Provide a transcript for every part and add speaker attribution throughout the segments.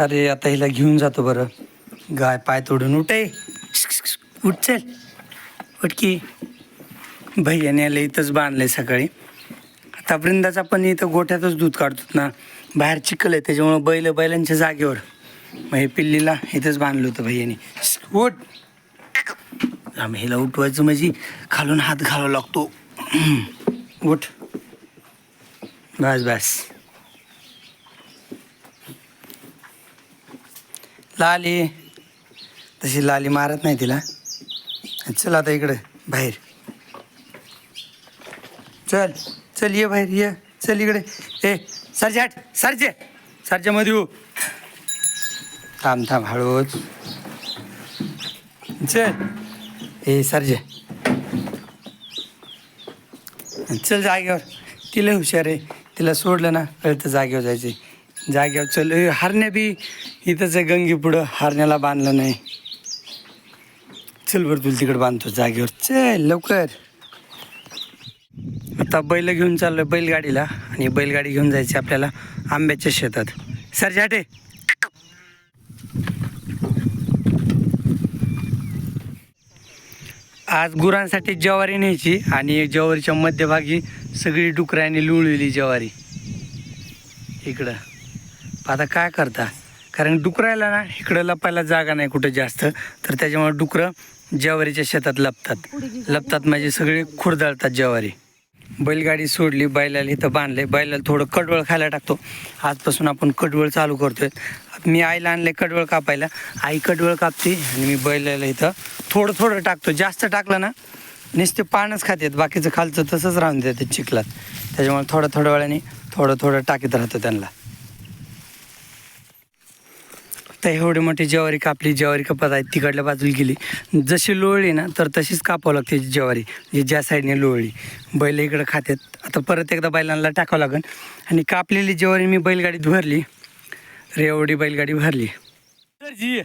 Speaker 1: अरे आता हिला घेऊन जातो बरं. गाय पाय तोडून उठे. उठ चल. उठ की भैयाने आले इथंच बांधले सकाळी. आता वृंदाचा पण इथं गोठ्यातच दूध काढतो ना. बाहेर चिखल आहे त्याच्यामुळं बैल बैलांच्या जागेवर. मग हे पिल्लीला इथंच बांधलं होतं भैयाने. उठ. आम्ही हिला उठवायचं म्हणजे खालून हात घालावा लागतो. उठ. बस बस. लाली. तशी लाली मारत नाही तिला. चल आता इकडे बाहेर. चल चल ये बाहेर ये. चल इकडे. ए सरजे हट सरजे. सरजे मध्ये हो थांब थांब हळूच. चल. ए सरजे. चल जागेवर. तिला हुशार आहे. तिला सोडलं ना कळतं जागेवर जायचे जागेवर चल. ए, हरण्या बी इथंच आहे गंगी पुढं. हरण्याला बांधलं नाही. चल बरं तुला तिकडे बांधतो जागेवर. चल लवकर. आता बैल घेऊन चाललोय बैलगाडीला आणि बैलगाडी घेऊन जायची आपल्याला आंब्याच्या शेतात. सर जाटे. आज गुरांसाठी ज्वारी न्यायची आणि ज्वारीच्या मध्यभागी सगळी डुकरांनी लुळलेली ज्वारी. इकडं. आता काय करता? कारण डुकरायला ना इकडं लपायला जागा नाही कुठं जास्त. तर त्याच्यामुळे डुकरं ज्वारीच्या शेतात लपतात. लपतात म्हणजे सगळे खुरदळतात ज्वारी. बैलगाडी सोडली बैलाला इथं बांधले बैलाला थोडं कडवळ खायला टाकतो. आजपासून आपण कडवळ चालू करतोय. मी आईला आणले कडवळ कापायला. आई कडवळ कापते आणि मी बैलाला इथं थोडं थोडं टाकतो. जास्त टाकलं ना नुसते पानच खातात बाकीचं खालचं तसंच राहून देतात चिखलात. त्याच्यामुळे थोडं थोड्या वेळाने थोडं थोडं टाकीत राहतो त्यांना. तर एवढी मोठी ज्वारी कापली ज्वारी कापत आहे तिकडल्या बाजूला गेली. जशी लोळली ना तर तशीच कापावं लागते ज्वारी म्हणजे ज्या साईडने लोळली. बैल इकडं खातात आता परत एकदा बैलांना टाकावं लागेल आणि कापलेली ज्वारी मी बैलगाडीत भरली. रेवडी बैलगाडी भरली. जी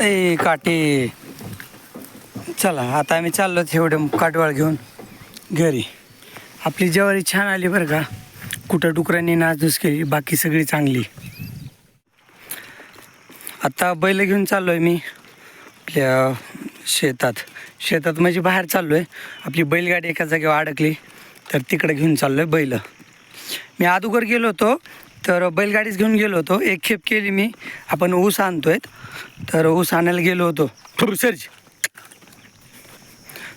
Speaker 1: ए काटे. चला आता आम्ही चाललो एवढं काटवाळ घेऊन घरी. आपली ज्वारी छान आली बरं का. कुठं डुकरांनी नासधूस केली बाकी सगळी चांगली. आता बैल घेऊन चाललो आहे मी आपल्या शेतात. शेतात म्हणजे बाहेर चाललो आहे आपली बैलगाडी एका जागेवर अडकली तर तिकडे घेऊन चाललो आहे बैल. मी अगोदर गेलो होतो तर बैलगाडीच घेऊन गेलो होतो. एक खेप केली मी. आपण ऊस आणतोय तर ऊस आणायला गेलो होतो. सर्च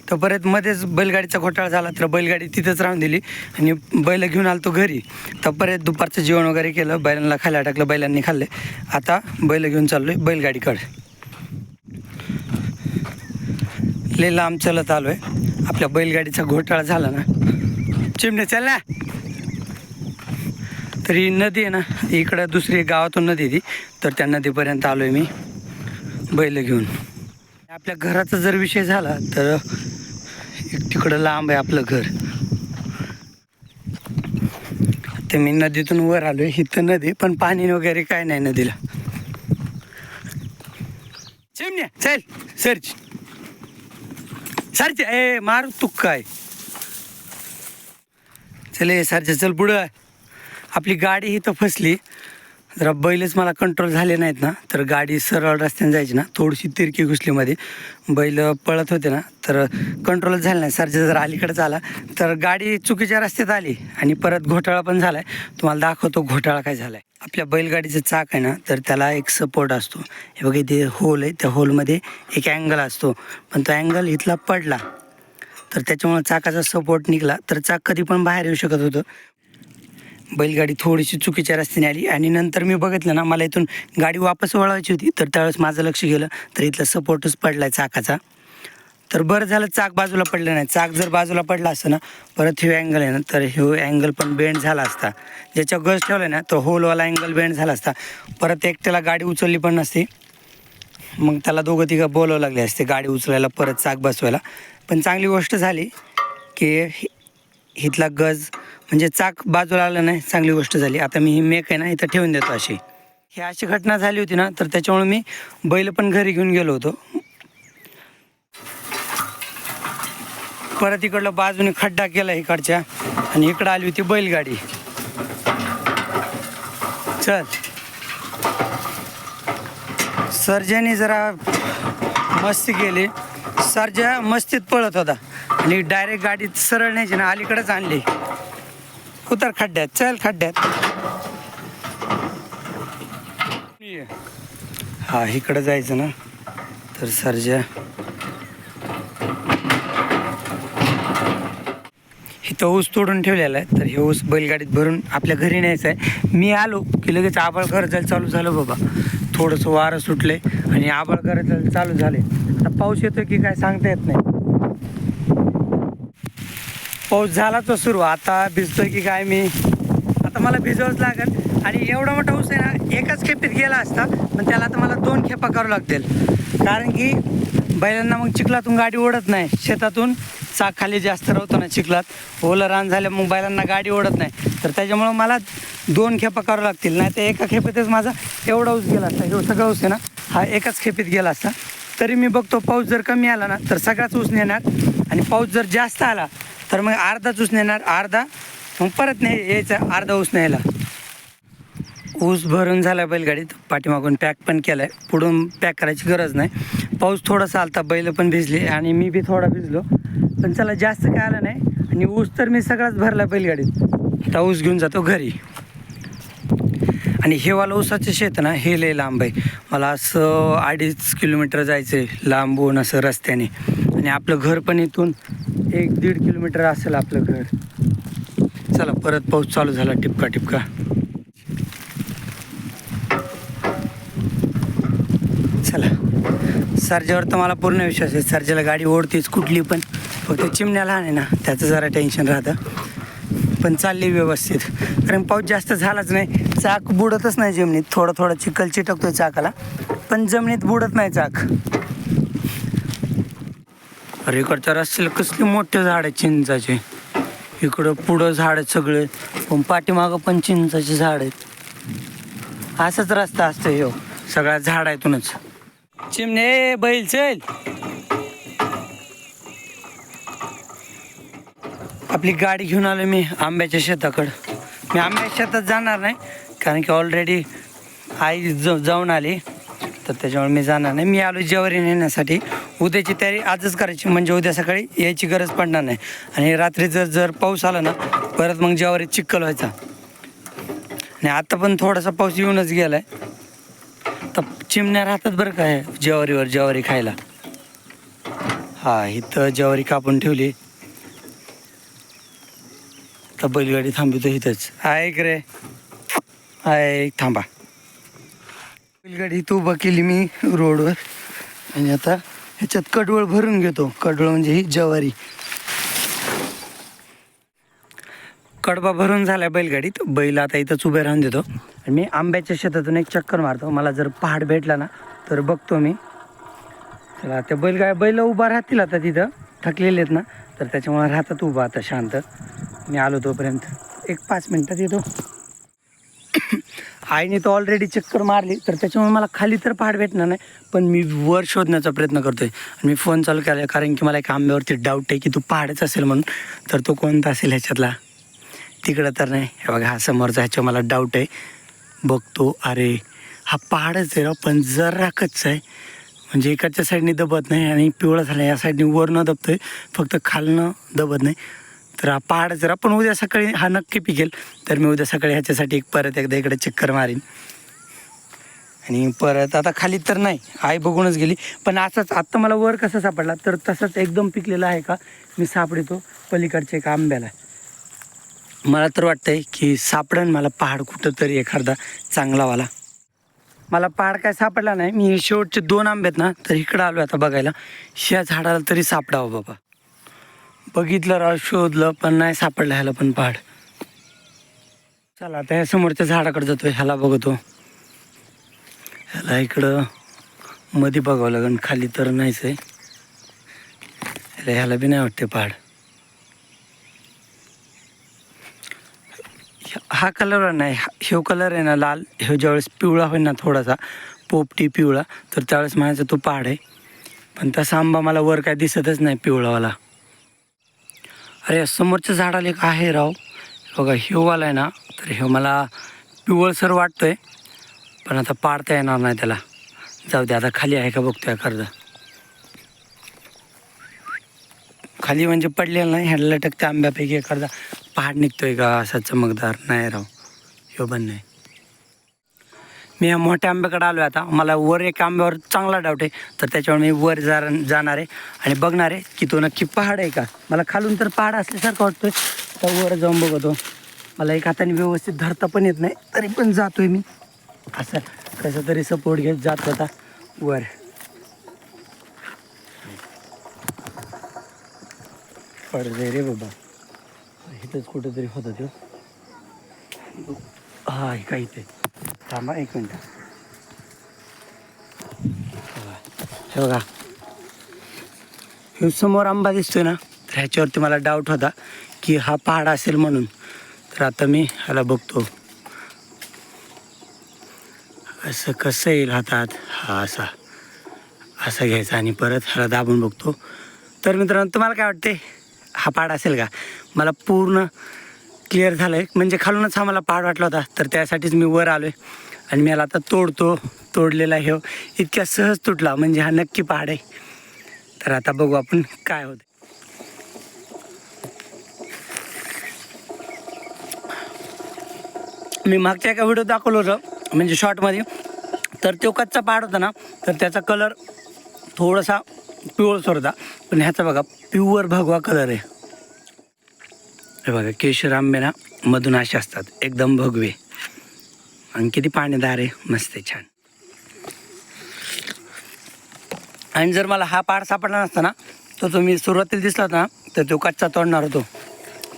Speaker 1: तर परत मध्येच बैलगाडीचा घोटाळा झाला तर बैलगाडी तिथंच राहून दिली आणि बैल घेऊन आलो तो घरी. तर परत दुपारचं जेवण वगैरे केलं बैलांना खायला टाकलं बैलांनी खाल्ले. आता बैल घेऊन चाललो आहे बैलगाडीकडे. लय लांब चालत आलो आहे आपल्या बैलगाडीचा घोटाळा झाला ना. चिमणे चल ना. तर ही नदी आहे ना इकडं दुसरी गावातून नदी ती. तर त्या नदीपर्यंत आलो आहे मी बैल घेऊन. आपल्या घराचा जर विषय झाला तर एक तिकडं लांब आहे आपलं घर. ते मी नदीतून वर आलो आहे इथं नदी पण पाणी वगैरे काय नाही नदीला. चिमण्या चल सर्च. सरचे ए मार तू काय? चल ए सरचे चल पुढं. आपली गाडी इथं फसली. जरा बैलच मला कंट्रोल झाले नाहीत ना तर गाडी सरळ रस्त्याने जायची ना थोडीशी तिरकी घुसलीमध्ये. बैल पळत होते ना तर कंट्रोलच झालं नाही. सरच्या जर अलीकडेच आला. तर गाडी चुकीच्या रस्त्यात आली आणि परत घोटाळा पण झाला आहे तुम्हाला दाखवतो घोटाळा काय झाला आहे आपल्या बैलगाडीचं चाक आहे ना तर त्याला एक सपोर्ट असतो. हे बघा इथे होल आहे. त्या होलमध्ये एक अँगल असतो. पण तो अँगल इथला पडला तर त्याच्यामुळे चाकाचा सपोर्ट निघाला. तर चाक कधी पण बाहेर येऊ शकत होतं. बैलगाडी थोडीशी चुकीच्या रस्त्याने आली आणि नंतर मी बघितलं ना मला इथून गाडी वापस वळवायची होती. तर त्यावेळेस माझं लक्ष गेलं तर इथला सपोर्टच पडला आहे चाकाचा. तर बरं झालं चाक बाजूला पडलं नाही. चाक जर बाजूला पडला असतं ना परत ह्यू अँगल आहे ना तर ह्यू अँगल पण बेंड झाला असता. ज्याच्या गज ठेवलं ना तो होलवाला अँगल बेंड झाला असता. परत एकट्याला गाडी उचलली पण नसती. मग त्याला दोघं तिघं बोलावं लागले असते गाडी उचलायला परत चाक बसवायला. पण चांगली गोष्ट झाली की हि- इथला गज म्हणजे चाक बाजूला आलं नाही चांगली गोष्ट झाली. आता मी ही मेक आहे ना इथं ठेवून देतो अशी. ही अशी घटना झाली होती ना तर त्याच्यामुळे मी बैल पण घरी घेऊन गेलो होतो. परत इकडलं बाजूने खड्डा केला इकडच्या आणि इकडं आली होती बैलगाडी. चल. सर्जाने जरा मस्ती केली. सर्जा मस्तीत पळत होता. आणि डायरेक्ट गाडी सरळ न्यायची ना अलीकडेच आणली. उतर खड्ड्यात चल खड्ड्यात. हा इकडं जायचं ना. तर सर्जा. इथं ऊस तोडून ठेवलेला आहे तर हे ऊस बैलगाडीत भरून आपल्या घरी न्यायचं आहे. मी आलो की लगेच आबाळ गरजायला चालू झालं बाबा. थोडंसं वारं सुटले आणि आबाळ गरजायला चालू झाले आता पाऊस येतो की काय सांगता येत नाही. पाऊस झाला तो सुरू. आता भिजतोय की काय मी? आता मला भिजवच लागेल. आणि एवढा मोठा ऊस आहे ना एकाच खेपीत गेला असता पण त्याला आता मला दोन खेपा करावं लागतील. कारण की बैलांना मग चिखलातून गाडी ओढत नाही. शेतातून चाक खाली जास्त राहतो ना चिखलात. ओलं रान झालं मग बैलांना गाडी ओढत नाही. तर त्याच्यामुळं मला दोन खेपा करावं लागतील. नाही तर एका खेपेतच माझा एवढा ऊस गेला असता. हे सगळा ऊस आहे ना हा एकाच खेपेत गेला असता. तरी मी बघतो पाऊस जर कमी आला ना तर सगळाच ऊस नेणार. आणि पाऊस जर जास्त आला तर मग अर्धाच ऊस नेणार अर्धा. मग परत नाही यायचा अर्धा ऊस न्यायला ऊस भरून झाला बैलगाडीत पाठीमागून पॅक पण केलं आहे पुढून पॅक करायची गरज नाही. पाऊस थोडासा आलता बैल पण भिजली आणि मी बी थोडा भिजलो. पण चला जास्त काय आलं नाही. आणि ऊस तर मी सगळाच भरला बैलगाडीत. आता ऊस घेऊन जातो घरी. आणि हे वाला ऊसाचं शेत ना हे लय लांब आहे. मला असं अडीच किलोमीटर जायचं आहे लांबून असं रस्त्याने. आणि आपलं घर पण इथून एक दीड किलोमीटर असेल आपलं घर. चला परत पाऊस चालू झाला टिपका टिपका. चला. सर्जावर तर मला पूर्ण विश्वास आहे. सर्जाला गाडी ओढतेच कुठली पण. फक्त चिमण्या लहान आहे ना त्याचं जरा टेन्शन राहतं. पण चालली व्यवस्थित. कारण पाऊस जास्त झालाच नाही. चाक बुडतच नाही जमिनीत. थोडं थोडं चिखल चिटकतोय चाकाला. पण जमिनीत बुडत नाही चाक. अरे इकडच्या रस्त्याला कसले मोठे झाड आहेत चिंचाचे. इकडं पुढं झाड आहेत सगळे. पण पाठीमागं पण चिंचाचे झाड आहेत. असाच रस्ता असतो हो सगळ्या झाडातूनच. चिमणे बैल चल. आपली गाडी घेऊन आलो मी आंब्याच्या शेताकडं. मी आंब्याच्या शेतात जाणार नाही कारण की ऑलरेडी आई जाऊन आली. तर त्याच्यामुळे मी जाणार नाही. मी आलो जेवारी नेण्यासाठी. उद्याची तयारी आजच करायची म्हणजे उद्या सकाळी यायची गरज पडणार नाही. आणि रात्री जर जर पाऊस आला ना परत मग ज्वारी चिक्कल व्हायचा. आणि आता पण थोडासा पाऊस येऊनच गेलाय. तर चिमण्या राहतात बरं काय ज्वारीवर ज्वारी खायला. हा इथं ज्वारी कापून ठेवली. तर बैलगाडी थांबवतो इथंच. ऐक रे. ऐक थांबा. बैलगाडी इथं उभा केली मी रोडवर. आणि आता ह्याच्यात कडवळ भरून घेतो. कडवळ म्हणजे ही ज्वारी. कडबा भरून झाला बैलगाडीत. बैल आता इथंच उभे राहून देतो. आणि मी आंब्याच्या शेतातून एक चक्कर मारतो. मला जर पहाड भेटला ना तर बघतो मी. चला त्या बैलगा बैल उभा राहतील आता तिथं. थकलेले आहेत ना तर त्याच्यामुळे राहतात उभा आता शांत. मी आलो तोपर्यंत. एक पाच मिनटात येतो. आईने तो ऑलरेडी चक्कर मारली तर त्याच्यामुळे मला खाली तर पहाड भेटणार नाही पण मी वर शोधण्याचा प्रयत्न करतोय. आणि मी फोन चालू केला कारण की मला एक आंब्यावरती डाऊट आहे की तू पहाडच असेल म्हणून. तर तो कोणता असेल ह्याच्यातला? तिकडं तर नाही. हे बघा हा समोरचा ह्याच्यावर मला डाऊट आहे. बघतो अरे हा पहाडच आहे राव पण जरा कच्चा आहे. म्हणजे इकडच्या साईडने दबत नाही आणि पिवळा झाला या साईडने वरनं दबतोय. फक्त खालनं दबत नाही. तर हा पहाड जर आपण पण उद्या सकाळी हा नक्की पिकेल तर मी उद्या सकाळी ह्याच्यासाठी एक परत एकदा इकडे चक्कर मारीन. आणि परत आता खाली तर नाही आई बघूनच गेली. पण असंच आत्ता मला वर कसा सापडला तर तसंच एकदम पिकलेला आहे का मी सापडतो पलीकडच्या एका आंब्याला. मला तर वाटतंय की सापडन मला पहाड कुठं तरी एखादा चांगलावाला. मला पहाड काय सापडला नाही मी शेवटचे दोन आंबे आहेत ना तर इकडं आलो आता बघायला. ह्या झाडाला तरी सापडावं बाबा. बघितलं राव शोधलं पण नाही सापडलं ह्याला पण पहाड. चला आता ह्या समोरच्या झाडाकडे जातो ह्याला बघतो. ह्याला इकडं मध्ये बघावं लागेल खाली तर नाहीच आहे. ह्याला ह्याला बी नाही वाटते पहाड. हा कलर नाही ह्यो कलर आहे ना लाल. ह्यो ज्यावेळेस पिवळा होईल ना थोडासा पोपटी पिवळा तर त्यावेळेस म्हणायचा तो पहाड आहे. पण तसा आंबा मला वर काय दिसतच नाही पिवळावाला. अरे समोरच्या झाडाला एक आहे राव. बघा हिवाला आहे ना तर हे मला पिवळसर वाटतोय पण आता पाडता येणार नाही त्याला. जाऊ दे आता खाली आहे का बघतोय कर्ज खाली म्हणजे पडलेलं नाही ह्याला लटकते आंब्यापैकी एखादा पहाड निघतोय का असा चमकदार? नाही राव. ह्यो पण नाही. मी या मोठ्या आंब्याकडे आलो आता. मला वर एक आंब्यावर चांगला डाऊट आहे. तर त्याच्यावर मी वर जा जाणार आहे. आणि बघणार आहे की तो नक्की पहाड आहे का? मला खालून तर पहाड असल्यासारखं वाटतोय. तर वर जाऊन बघतो. मला एक हाताने व्यवस्थित धरता पण येत नाही. तरी पण जातोय मी. असं कसं तरी सपोर्ट घेत जात होता. वर. पडदे रे बाबा. इथंच कुठंतरी होतं तो. हा काय इथे. थांबा एक मिनटं. हे बघा. हे समोर आंबा दिसतोय ना तर ह्याच्यावरती मला डाऊट होता की हा पहाड असेल म्हणून. तर आता मी ह्याला बघतो. असं कसं येईल हातात? हा असा. असा घ्यायचा आणि परत ह्याला दाबून बघतो. तर मित्रांनो तुम्हाला काय वाटते? हा पहाड असेल का? मला पूर्ण क्लिअर झालं आहे म्हणजे खालूनच हा मला पहाड वाटला होता. तर त्यासाठीच मी वर आलो आहे आणि मी याला आता तोडतो तोडलेला हे. हो. इतक्या सहज तुटला म्हणजे हा नक्की पहाड आहे. तर आता बघू आपण काय होतं मी मागच्या एका व्हिडिओ दाखवलं होतं म्हणजे शॉर्टमध्ये तर तो कच्चा पहाड होता ना तर त्याचा कलर थोडासा पिवळसर होता. पण ह्याचा बघा प्युअर भगवा कलर आहे. हे बघा केशर आंबे ना मधून असे असतात एकदम भगवे. आणि किती पाणीदार आहे मस्त आहे छान. आणि जर मला हा पाड सापडला नसता ना तो मी सुरुवातीला दिसला होता ना तर तो कच्चा तोडणार होतो.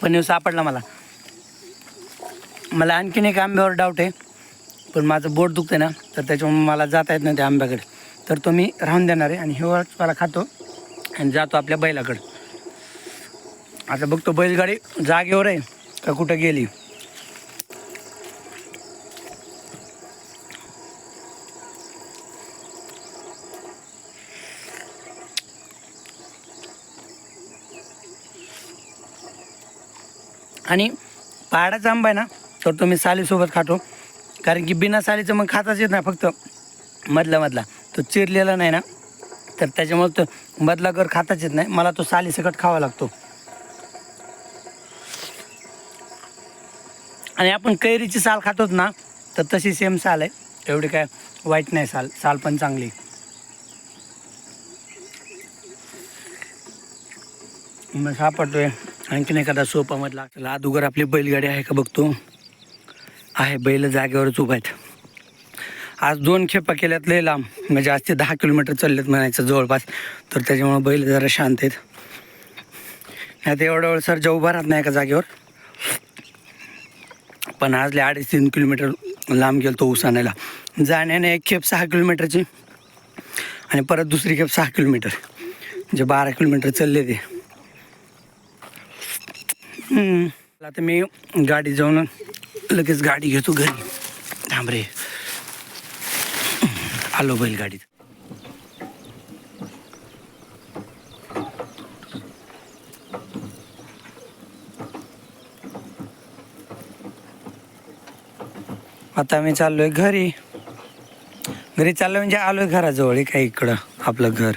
Speaker 1: पण हे सापडला मला. मला आणखीन एक आंब्यावर डाऊट आहे पण माझं बोट दुखतं ना तर त्याच्यामुळे मला जाता येत नाही त्या आंब्याकडे. तर तो मी राहून देणार आहे आणि हिवाळाच मला खातो आणि जातो आपल्या बैलाकडे. आता बघतो बैलगाडी जागेवर आहे का कुठं गेली. आणि पहाडाचा आंबा आहे ना तर तो मी सालीसोबत खातो. कारण की बिना सालीचं मग खाताच येत नाही फक्त मधला मधला. तो चिरलेला नाही ना तर त्याच्यामुळे तो मधला कर खाताच येत नाही. मला तो सालीसकट खावा लागतो. आणि आपण कैरीची साल खातोच ना तर तशी सेम साल आहे. एवढी काय वाईट नाही साल. साल पण चांगली. मग सापडतोय. आणखीन एखादा सोपामधला. चला अदोगर आपली बैलगाडी आहे का बघतो? आहे बैल जागेवरच उभा आहेत. आज दोन खेपा केल्यात लय लांब. म्हणजे आज ते दहा किलोमीटर चाललेत म्हणायचं जवळपास. तर त्याच्यामुळे बैल जरा शांत आहेत. नाही तर एवढ्या वेळ सर उभा राहत नाही एका जागेवर? पण आज लय अडीच तीन किलोमीटर लांब गेलो तो ऊस आणायला. जाण्याने एक खेप सहा किलोमीटरची आणि परत दुसरी खेप सहा किलोमीटर. म्हणजे बारा किलोमीटर चालले ते. आता मी गाडी जाऊन लगेच गाडी घेतो घरी. थांब रे. आलो बैल गाडीत आता मी चाललोय घरी. घरी चाललो म्हणजे आलोय घराजवळ आहे काय इकडं आपलं घर.